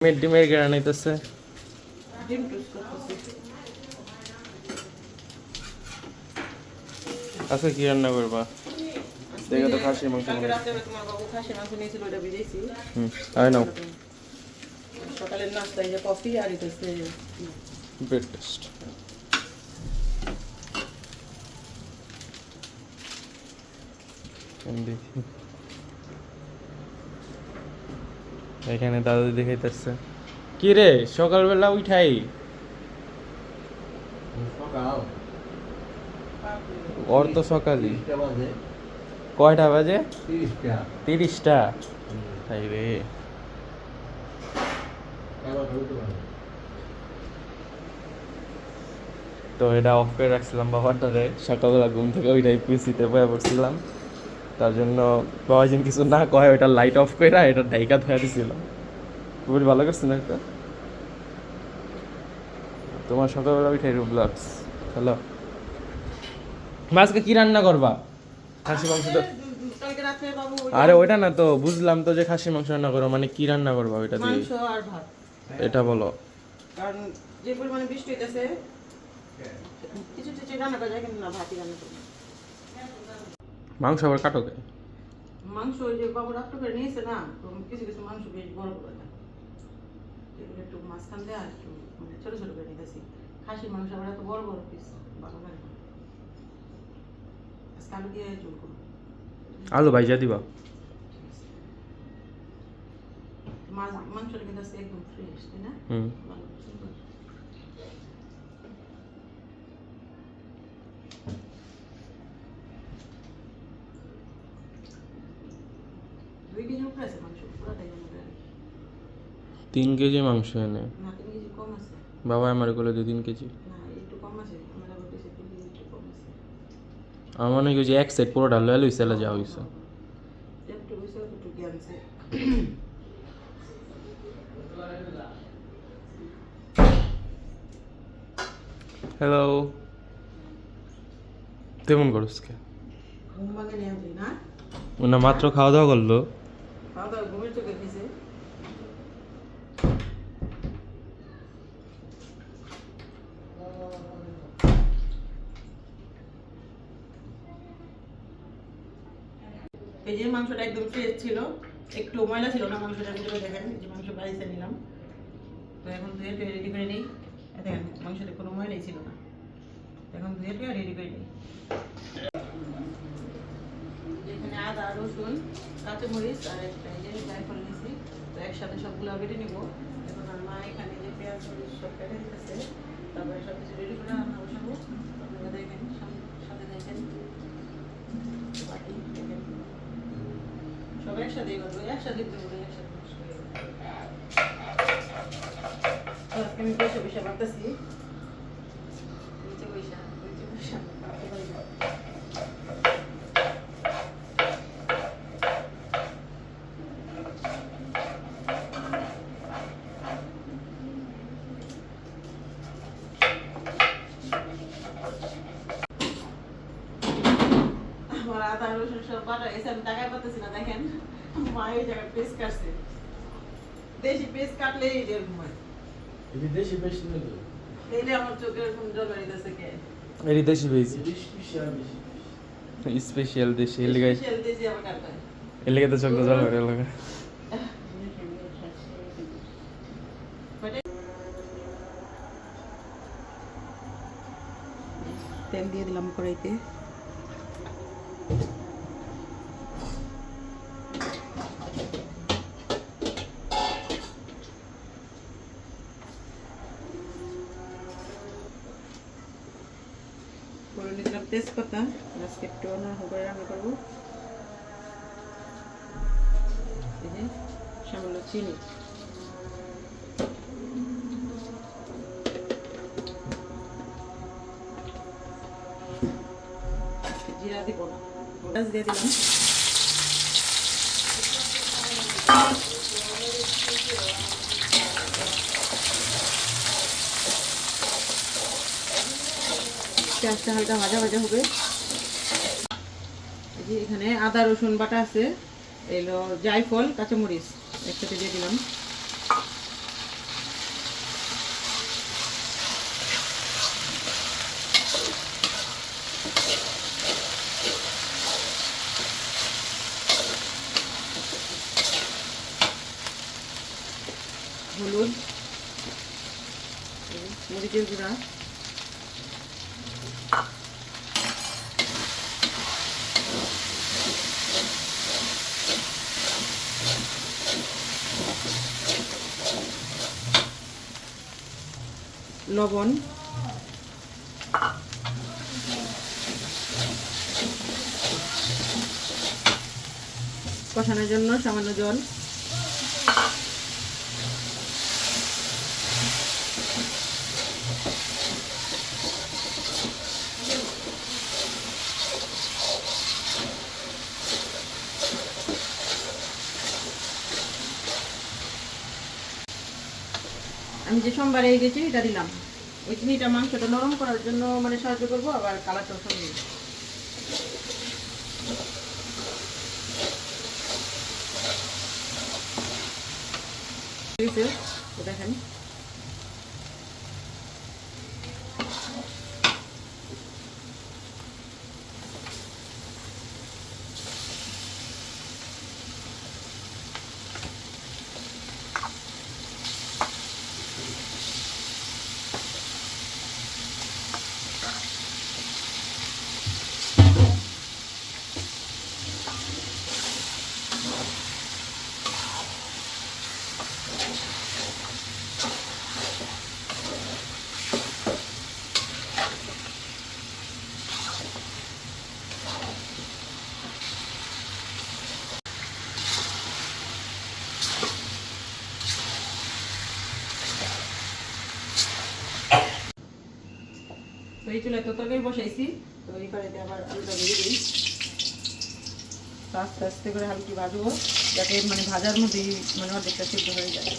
ডিমের ডিমের গেড়া নিতেছে। ডিম টোস্ট করতেছি আচ্ছা কি রান্না করবা? দেখে তো খাসির মাংস। তোমার বাবু খাসি মাংস নিয়েছিল ওটা ভিজেছি হুম আয় নাও। সকালের নাস্তা যে কফি আর ব্রেড টেস্ট দেখি। এখানে দাদু দেখাইতেছে। কি রে সকালবেলা উঠাই। সকাল। ওর তো সকালই। কয়টা বাজে? তিরিশটা। তাই রে। তো এটা অফ করে রাখছিলাম বাবাটারে। সকালবেলা ঘুম থেকে ওইটাই পিসিতে বয়ে পড়ছিলাম। তার জন্য বাবা যেন কিছু না কয় ওইটা লাইট অফ করে এটা ডাইকা ধরে দিছিলাম খুবই ভালো করছে না একটা। তোমার সাথে সকালবেলা ওইটাই ব্লগস হ্যালো। আজকে কি রান্না করবা? খাসি মাংস তো কালকে রাতে বাবু আরে ওইটা না তো বুঝলাম তো যে খাসি মাংস রান্না করো মানে কি রান্না করবা ওইটা দিয়ে? মাংস আর ভাত। এটা বলো। কারণ যে পরিমাণে বৃষ্টি হইতেছে কিছু কিছু রান্না করা যায় কিন্তু না ভাতই রান্না করি। মাংস আবার কাটো কে মাংস ওই যে বাবু করে নিয়েছে না তো কিছু কিছু মাংস বেশ বড় বড় এগুলো একটু মাঝখান দিয়ে আর একটু মানে ছোট ছোট করে নিতেছি। খাসির মাংস আবার এত বড় বড় পিস ভালো লাগে আজকে আলু দিয়ে চুল করব। আলু ভাইজা দিবা? মাংসটা কিন্তু একদম ফ্রেশ তাই না? হুম ভালো সুন্দর। দুই কেজির উপরে আছে মাংস পুরাটাই আমাদের তিন কেজি মাংস এনে। বাবা আমার কোলে দুই তিন কেজি। না একটু কম আছে। আমার হয় এক সাইড পুরো লয়ে লইছে যা হইছে। একটু বেশি একটু জ্ঞান আছে। হ্যালো তেমন করস কে না? মাত্র খাওয়া দাওয়া করল। খাওয়া দাওয়া ঘুমের চোখে এই যে মাংসটা একদম ফ্রেশ ছিল, একটু ময়লা ছিল না মাংসটা ভিতরে, দেখেন যে মাংস বাড়িতে নিলাম। তো এখন ধুয়ে টুয়ে রেডি করে নিই। দেখেন মাংসটা কোনো ময়লাই ছিল না। এখন ধুয়ে টুয়ে রেডি করে নিই। এখানে আদা, রসুন, কাঁচামরিচ আর একটা এই যে জায়ফল নিয়েছি। তো একসাথে সবগুলো বেটে নিব। এখন আর মা এখানে যে পেঁয়াজ সব কেটে দিতেছে। তারপরে সব কিছু রেডি করে রান্না বসাবো। আপনারা দেখেন সাথে দেখেন। দেখেন। সব একসাথে করব একসাথে করব একসাথে বসবো। তো আজকে আমি বসে বসে ভাবতেছি নিচে বসা নিচে বসা ভাবতে পারি না। আমার আদা রসুন সব বাটা গেছে আমি টাকায় পাচ্ছি না দেখেন। মা ওই জায়গায় পেস্ট কাটছে। দেশি পেস্ট কাটলেই এরকম হয় দেশি বেশি নেই তাইলে আমার চোখে এরকম জল বেরিয়েছে কে? এরই দেশি ভেজ স্পেশাল বেশি স্পেশাল দেশি এর লিগে Special দেশি আবার কাটতে এর লিগে তো চোখ জল বেরো লাগে তেল দিয়ে দিলাম কড়াইতে করে নিলাম তেজপাতা আজকে একটু অন্যরকম করে রান্না করব। সামান্য চিনি। জিরা দিব না। পেঁয়াজ দিয়ে দিলাম। পেঁয়াজটা হালকা ভাজা ভাজা হবে। এখানে আদা রসুন বাটা আছে এলো জায়ফল কাঁচামরিচ একসাথে দিয়ে দিলাম। হলুদ মরিচের গুঁড়া। লবণ। কষানোর জন্য সামান্য জল। আমি যে সোমবারে এই যে চিনিটা দিলাম, ওই চিনিটা মাংসটা নরম করার জন্য মানে সাহায্য করব, আবার কালারটাও সঙ্গে দেখেন। এই চুলায় তো তরকারি বসাইছি, তো এই কড়াইতে আবার আলুটা দিয়ে দিই। আস্তে আস্তে করে হালকি ভাজবো যাতে মানে ভাজার মধ্যেই মানে অর্ধেকটা হয়ে যায়।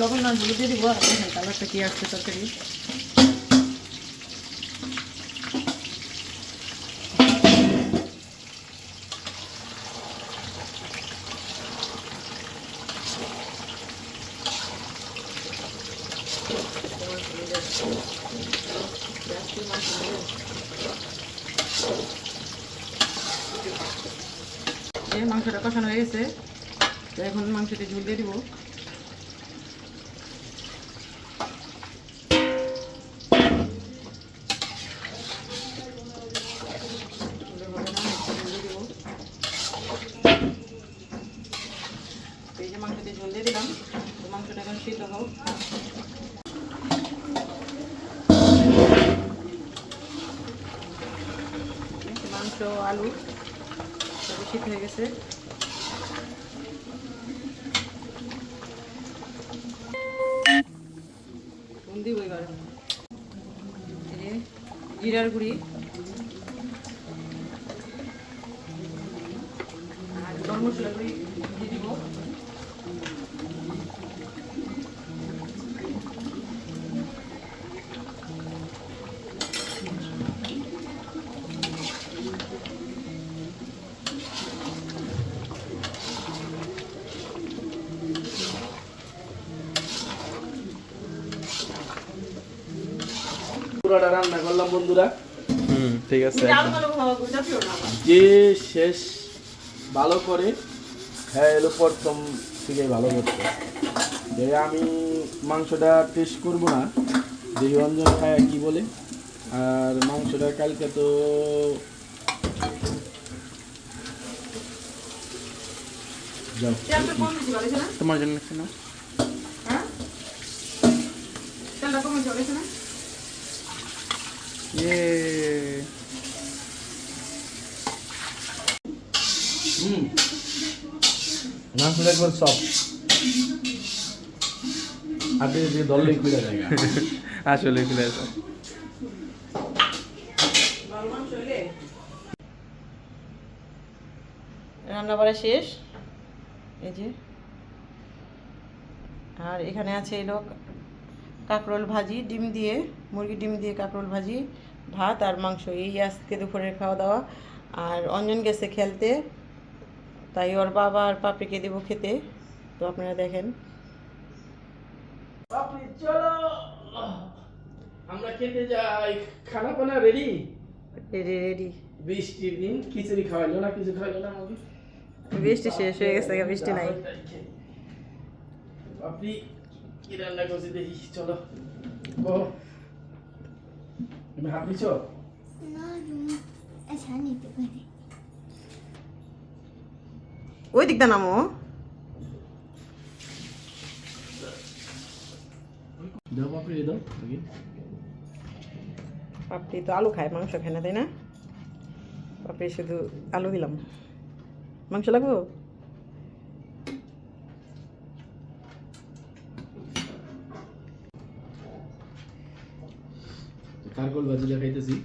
লবণ হলুদ দিয়ে দিব, আর কালারটা কি আসছে তরকারি এই মাংসটা কষানো হয়ে গেছে। তো এখন মাংসটি ঝুল দিয়ে দিব। যে ঝোল দিয়ে দিলাম। মাংসটা এখন মাংস, আলু সবই শীত হয়ে গেছে। নুন দিব এবার এই যে জিরার গুঁড়ি আর গরম মশলা গুঁড়ি দিয়ে দিব পুরোটা রান্না করলাম বন্ধুরা। হুম ঠিক আছে না। যে শেষ ভালো করে হ্যাঁ এলো প্রথম থেকে ভালো করতে যে আমি মাংসটা টেস্ট করব না যে অঞ্জন খায় কি বলে। আর মাংসটা কালকে তো না? তোমার জন্য নাও। হ্যাঁ? না? মাংসটা একবার সব আসলে হইলে রান্না বাড়া শেষ? এই যে। আর এখানে আছে এলো কাঁকরোল ভাজি ডিম দিয়ে মুরগির ডিম দিয়ে কাঁকরোল ভাজি ভাত আর মাংস। এই আজকে দুপুরের খাওয়া দাওয়া। আর অঞ্জন গেছে খেলতে তাই ওর বাবা আর পাপিকে দেবো খেতে। তো আপনারা দেখেন। চলো! খেতে যাই। খানা পানা রেডি রেডি রেডি বৃষ্টির দিন খিচুড়ি খাওয়াইলো না কিছু খাওয়াইলো না বৃষ্টি শেষ হয়ে গেছে বৃষ্টি নাই। আপনি কি রান্না করছি দেখি চলো। ও তুমি হাত দিছো? ওই দিকটা নামো। দাও দাও পাপড়ি তো আলু খায় মাংস খায় না তাই না? পাপড়ি শুধু আলু দিলাম। মাংস লাগবো? কারকল ভাজি খাইতেছি।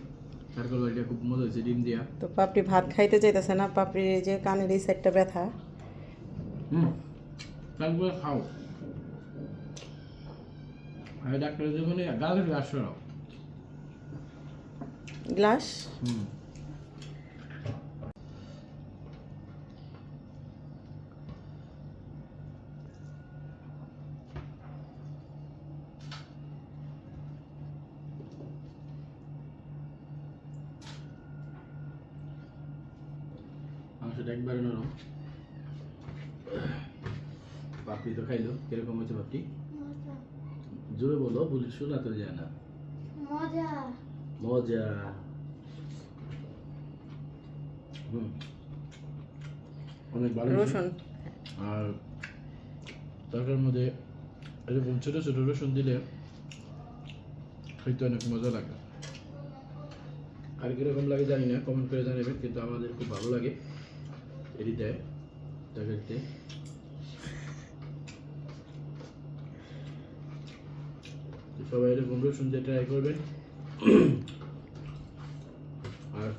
কারকল ভাজিটা খুব মজা হয়েছে ডিম দিয়া। তো পাপড়ি ভাত খাইতে চাইতেছে না পাপড়ির এই যে কানের এই সাইডটা ব্যথা। হুম কারকল খাও। আর ডাক্তার যখন গালে গ্লাস গ্লাস? হুম। মাংসটা একবারে নরম। পাপড়ি তো খাইলো কীরকম হয়েছে পাপড়ি? জোরে বলো বলি শোনা তো যায় না। মজা। মজা। হুম। অনেক ভালো। রসুন। আর তরকারির মধ্যে এরকম ছোটো ছোটো রসুন দিলে খেতে অনেক মজা লাগে। আর কীরকম লাগে জানি না কমেন্ট করে জানাবেন কিন্তু আমাদের খুব ভালো লাগে। এটি দেয় তরকারিতে সবাই এরকম দিয়ে ট্রাই করবেন আর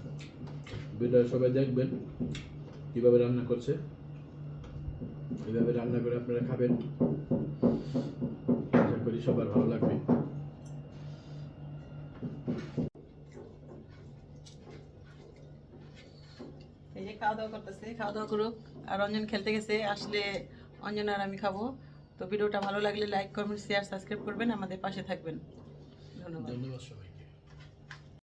ভিডিও সবাই দেখবেন, কীভাবে রান্না করছে। এইভাবে রান্না করে আপনারা খাবেন। আশা করি সবার ভালো লাগবে এই যে খাওয়া দাওয়া করতেছে খাওয়া দাওয়া করুক। আর অঞ্জন খেলতে গেছে, আসলে অঞ্জন আর আমি খাব। তো ভিডিওটা ভালো লাগলে লাইক কমেন্ট শেয়ার সাবস্ক্রাইব করবেন। আমাদের পাশে থাকবেন। ধন্যবাদ। ধন্যবাদ সবাই